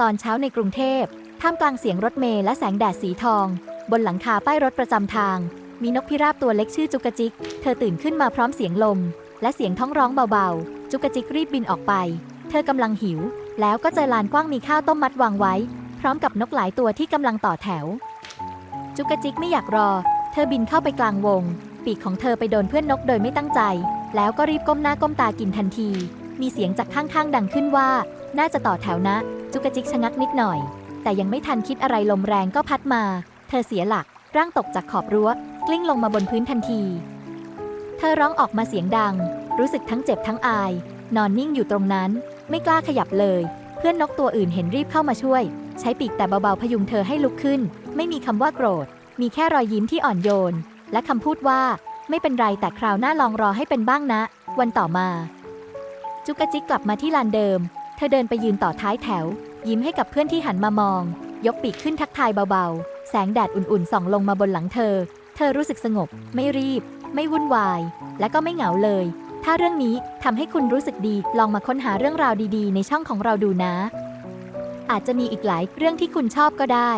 ตอนเช้าในกรุงเทพ ท่ามกลางเสียงรถเมล์และแสงแดดสีทอง บนหลังคาป้ายรถประจำทาง มีนกพิราบตัวเล็กชื่อจุกจิก เธอตื่นขึ้นมาพร้อมเสียงลม และเสียงท้องร้องเบาๆ จุกจิกรีบบินออกไป เธอกำลังหิว แล้วก็เจอลานกว้างมีข้าวต้มมัดวางไว้ พร้อมกับนกหลายตัวที่กำลังต่อแถว จุกจิกไม่อยากรอ เธอบินเข้าไปกลางวง ปีกของเธอไปโดนเพื่อนนกโดยไม่ตั้งใจ แล้วก็รีบก้มหน้าก้มตากินทันที มีเสียงจากข้างๆดังขึ้นว่า น่าจะต่อแถวนะ จุกจิกชะงักนิดหน่อย แต่ยังไม่ทันคิดอะไรลมแรงก็พัดมา เธอเสียหลัก ร่างตกจากขอบรั้ว กลิ้งลงมาบนพื้นทันที เธอร้องออกมาเสียงดัง รู้สึกทั้งเจ็บทั้งอาย นอนนิ่งอยู่ตรงนั้น ไม่กล้าขยับเลย เพื่อนนกตัวอื่นเห็นรีบเข้ามาช่วย ใช้ปีกแต่เบาๆพยุงเธอให้ลุกขึ้น ไม่มีคำว่าโกรธ มีแค่รอยยิ้มที่อ่อนโยน และคำพูดว่า ไม่เป็นไรแต่คราวหน้าลองรอให้เป็นบ้างนะ วันต่อมา จุกจิกกลับมาที่ลานเดิม ธอเดินไปยืนต่อท้ายแถว ยิ้มให้กับเพื่อนที่หันมามอง ยกปีกขึ้นทักทายเบาๆ แสงแดดอุ่นๆส่องลงมาบนหลังเธอ เธอรู้สึกสงบ ไม่รีบ ไม่วุ่นวาย และก็ไม่เหงาเลย ถ้าเรื่องนี้ทำให้คุณรู้สึกดีลองมาค้นหาเรื่องราวดีๆ ในช่องของเราดูนะ อาจจะมีอีกหลายเรื่องที่คุณชอบก็ได้